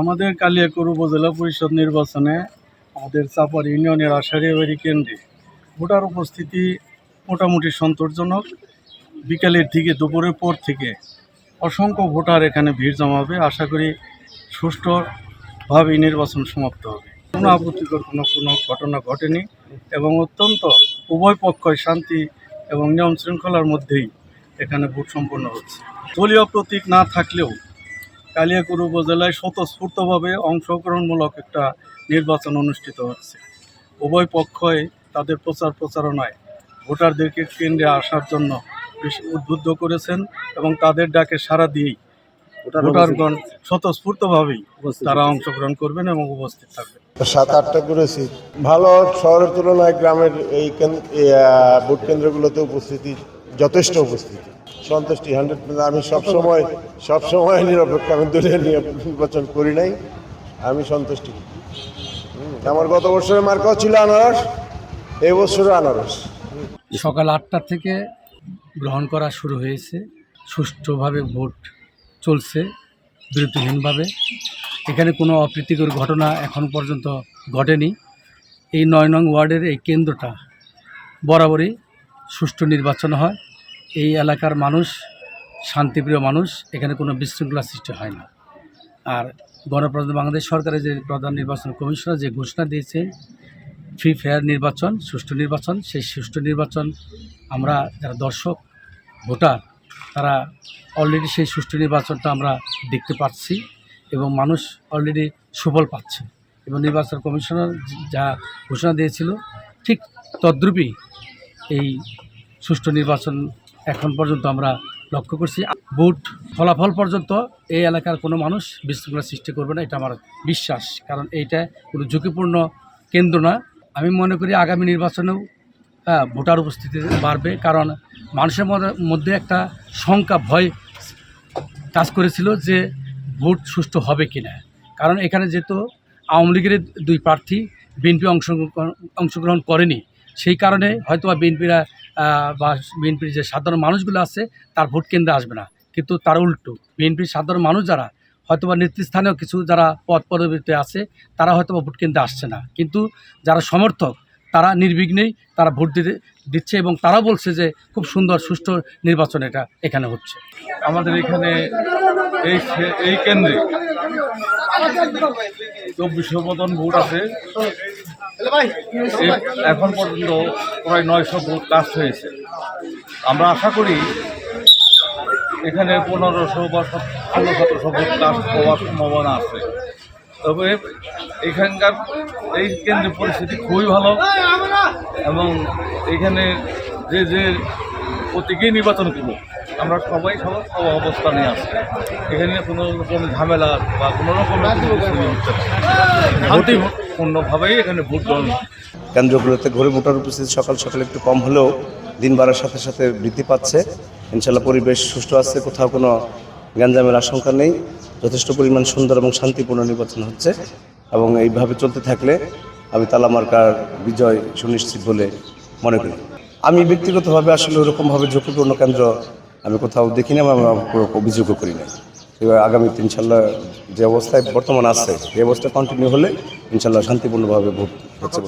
আমাদের কালিয়াকুর উপজেলা পরিষদ নির্বাচনে আমাদের চাপার ইউনিয়নের আষাঢ়িয়াবাড়ি কেন্দ্রে ভোটার উপস্থিতি মোটামুটি সন্তোষজনক। বিকালের দিকে দুপুরের পর থেকে অসংখ্য ভোটার এখানে ভিড় জমাবে। আশা করি সুষ্ঠুভাবে নির্বাচন সমাপ্ত হবে। কোনো আপত্তিকর কোনো কোনো ঘটনা ঘটেনি এবং অত্যন্ত উভয় পক্ষই শান্তি এবং নিয়ম শৃঙ্খলার মধ্যেই এখানে ভোট সম্পন্ন হচ্ছে। দলীয় প্রতীক না থাকলেও কালিয়াকুর উপজেলায় স্বতঃস্ফূর্তভাবে অংশগ্রহণমূলক একটা নির্বাচন অনুষ্ঠিত হচ্ছে। উভয় পক্ষই তাদের প্রচার প্রচারণায় ভোটারদেরকে কেন্দ্রে আসার জন্য বেশি উদ্বুদ্ধ করেছেন এবং তাদের ডাকে সাড়া দিয়েই ভোটারগণ স্বতঃস্ফূর্তভাবেই তারা অংশগ্রহণ করবেন এবং উপস্থিত থাকবেন। সাত আটটা করেছি। ভালো শহরের তুলনায় গ্রামের এই ভোট কেন্দ্রগুলোতে উপস্থিতি যথেষ্ট উপস্থিতি। সন্তুষ্টি হান্ড্রেড পার্সেন্ট আমি সবসময় সবসময় নিরপেক্ষ, আমি দলীয় নির্বাচন করি নাই। আমি সন্তুষ্টি। আমার গত বছরের মার্কাও ছিল আনারস, এই বছরও আনারস। সকাল আটটা থেকে গ্রহণ করা শুরু হয়েছে। সুষ্ঠুভাবে ভোট চলছে বিরতিহীনভাবে এখানে কোনো অপ্রীতিকর ঘটনা এখন পর্যন্ত ঘটেনি। এই নয় নং ওয়ার্ডের এই কেন্দ্রটা বরাবরই সুষ্ঠু নির্বাচন হয়। এই এলাকার মানুষ, শান্তিপ্রিয় মানুষ, এখানে কোনো বিশৃঙ্খলা সৃষ্টি হয় না। আর গণপ্রজাতন্ত্রী বাংলাদেশ সরকারের যে প্রধান নির্বাচন কমিশনার যে ঘোষণা দিয়েছে, ফ্রি ফেয়ার নির্বাচন, সুষ্ঠু নির্বাচন, সেই সুষ্ঠু নির্বাচন আমরা যারা দর্শক, ভোটার, তারা অলরেডি সেই সুষ্ঠু নির্বাচনটা আমরা দেখতে পাচ্ছি এবং মানুষ অলরেডি সুফল পাচ্ছে। এবং নির্বাচন কমিশনার যা ঘোষণা দিয়েছিল, ঠিক তদ্রূপই এই সুষ্ঠু নির্বাচন এখন পর্যন্ত আমরা লক্ষ্য করছি। ভোট ফলাফল পর্যন্ত এই এলাকার কোনো মানুষ বিশৃঙ্খলা সৃষ্টি করবে না এটা আমার বিশ্বাস। কারণ এইটা কোনো ঝুঁকিপূর্ণ কেন্দ্র না। আমি মনে করি আগামী নির্বাচনেও হ্যাঁ, ভোটার উপস্থিতি বাড়বে। কারণ মানুষের মধ্যে- একটা শঙ্কা ভয় কাজ করেছিল যে ভোট সুষ্ঠু হবে কি না কারণ এখানে যেহেতু আওয়ামী লীগের দুই প্রার্থী বিএনপি অংশগ্রহণ অংশগ্রহণ করেনি। সেই কারণে হয়তো বা বিএনপিরা বা বিএনপির যে সাধারণ মানুষগুলো আছে, তার ভোট কেন্দ্রে আসবে না। কিন্তু তার উল্টো, বিএনপির সাধারণ মানুষ যারা হয়তো বা নেতৃস্থানীয় কিছু যারা পদ পদবিতে আছে, তারা হয়তো বা ভোট কেন্দ্রে আসছে না। কিন্তু যারা সমর্থক, তারা নির্বিঘ্নেই তারা ভোট দিতে দিচ্ছে এবং তারা বলছে যে খুব সুন্দর, সুষ্ঠু নির্বাচন এটা এখানে হচ্ছে। আমাদের এখানে এই এই কেন্দ্রে চব্বিশ মতন ভোট আছে। এখন পর্যন্ত প্রায় নয়শো ভোট কাস্ট হয়েছে। আমরা আশা করি এখানে পনেরোশো বা ষোলো, সতেরোশো ভোট কাস্ট হওয়ার সম্ভাবনা আছে। তবে এখানকার এই কেন্দ্রের পরিস্থিতি খুবই ভালো এবং এখানে যে যে প্রতীকেই নির্বাচন করব আমরা সবাই সবার সব অবস্থানে আছি। এখানে কোনো রকম ঝামেলা বা কোনো না। শান্তিপূর্ণভাবেই এখানে ভোট গ্রহণ কেন্দ্রগুলোতে ঘরে ভোটার উপস্থিতি সকাল সকাল একটু কম হলেও দিন বাড়ার সাথে সাথে বৃদ্ধি পাচ্ছে। ইনশাল্লাহ পরিবেশ সুষ্ঠু আছে কোথাও কোনো গ্যাঞ্জামের আশঙ্কা নেই। যথেষ্ট পরিমাণ সুন্দর এবং শান্তিপূর্ণ নির্বাচন হচ্ছে এবং এইভাবে চলতে থাকলে আমি তালামার্কার বিজয় সুনিশ্চিত বলে মনে করি। আমি ব্যক্তিগতভাবে আসলে ওরকমভাবে ঝুঁকিপূর্ণ কেন্দ্র আমি কোথাও দেখি না আমরা অভিযোগও করি না এবার আগামী ইনশাল্লাহ যে অবস্থায় বর্তমান আছে, এই অবস্থা কন্টিনিউ হলে ইনশাল্লাহ শান্তিপূর্ণভাবে ভোট হচ্ছে